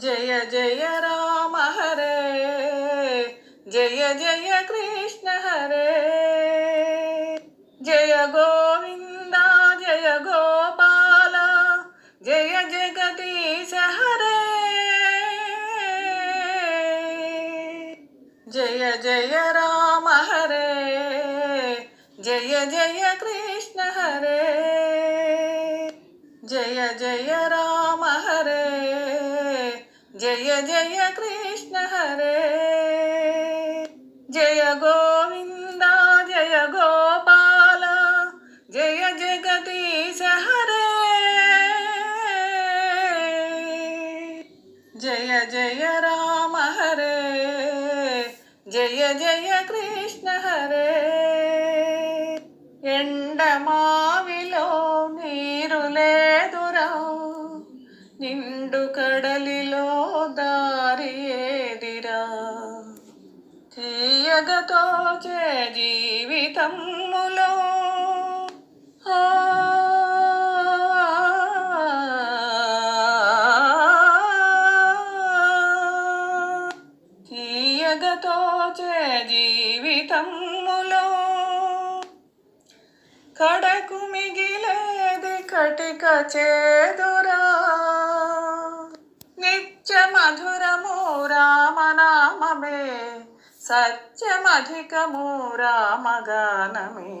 जय जय राम हरे, जय जय कृष्ण हरे। जय गोविंद, जय गोपाल, जय जगदीश हरे। जय जय राम हरे, जय जय कृष्ण हरे। जय जय राम జయ జయ కృష్ణ హరే. జయ గోవింద జయ గోపాల జయ జగదీశ హరే. జయ జయ రామ హరే. జయ జయ కృష్ణ హరే. ఎండమా నిండు కడలిలో దారి ఏదిరా? తీయగతో చే జీవితములో. తీయగతో చే జీవితములో. కడకు మిగిలేది కటిక చేదురా. నిత్య మధురము రామనామమే సత్యమధికము రామగానమే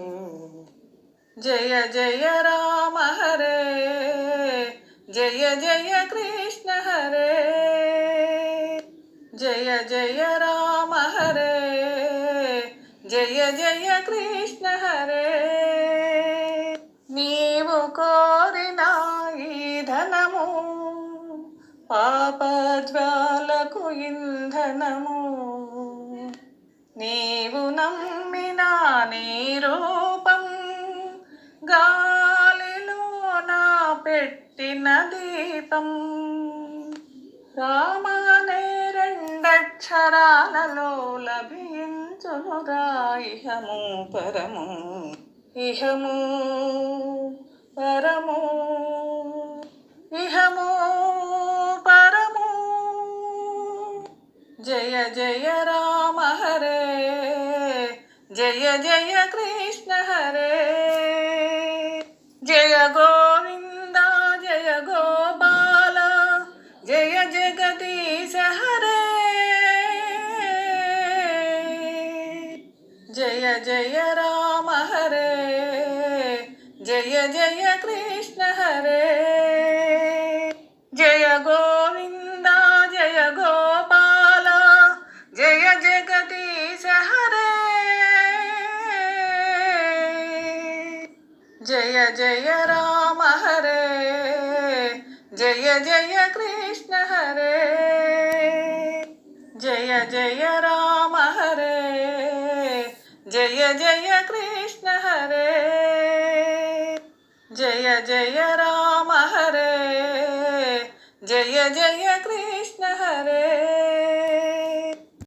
జయ జయ రామ హరే జయ జయ కృష్ణ హరే జయ జయ రామ హరే జయ జయ కృష్ణ హరే పాపజ్వాలకు ఇంధనము. నీవు నమ్మిన నీ రూపం గాలిలో నా పెట్టిన దీపం. రామానే రెండక్షరాలలో లభించును ఇహము పరము. ఇహము పరము जय राम हरे, जय जय कृष्ण हरे। जय गोविंद, जय गोपाल, जय जगदीश हरे। जय जय राम हरे, जय जय कृष्ण हरे। जय जय राम हरे, जय जय कृष्ण हरे, जय जय राम हरे, जय जय कृष्ण हरे, जय जय राम हरे, जय जय कृष्ण हरे।